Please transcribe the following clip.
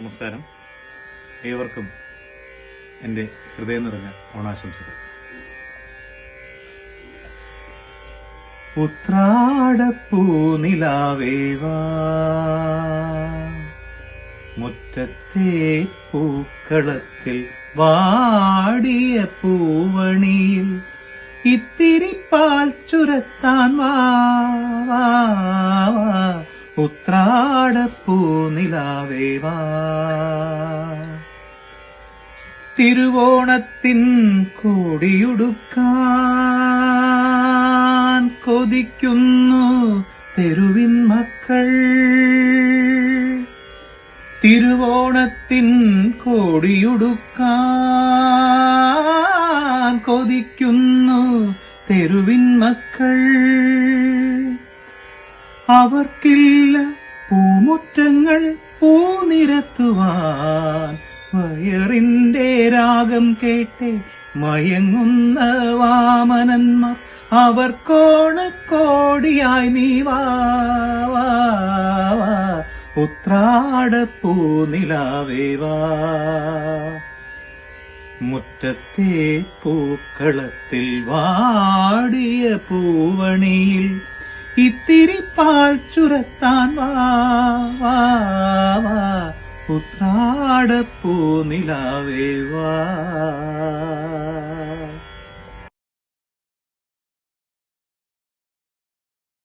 നമസ്കാരം. ഏവർക്കും എന്റെ ഹൃദയം നിറഞ്ഞ ഓണാശംസകൾ. ഉത്രാടപ്പൂനിലാവേവാ മുറ്റത്തെ പൂക്കളത്തിൽ വാടിയ പൂവണിയിൽ ഇത്തിരി പാൽ ചുരത്താൻ വാ. ഉത്രാടപ്പൂനിലാവേവാ തിരുവോണത്തിൻ കൂടിയുടുക്കാൻ കൊതിക്കുന്നു തെരുവിൻ മക്കൾ. തിരുവോണത്തിൻ കോടിയുടുക്കാൻ കൊതിക്കുന്നു തെരുവിൻ മക്കൾ. അവർക്കില്ല പൂമുറ്റങ്ങൾ പൂനിരത്തുവാൻ വയറിന്റെ രാഗം കേട്ട് മയങ്ങുന്ന വാമനന്മാർ അവർ കോണക്കോടിയായി നീ വാ വാ, വാ. ഉത്രാടപ്പൂനിലാവേ വാ മുറ്റത്തെ പൂക്കളത്തിൽ വാടിയ പൂവണിയിൽ ഇത്തിരി പാൽ ചുരത്താൻ വാ വാ നിലാവേ വാ.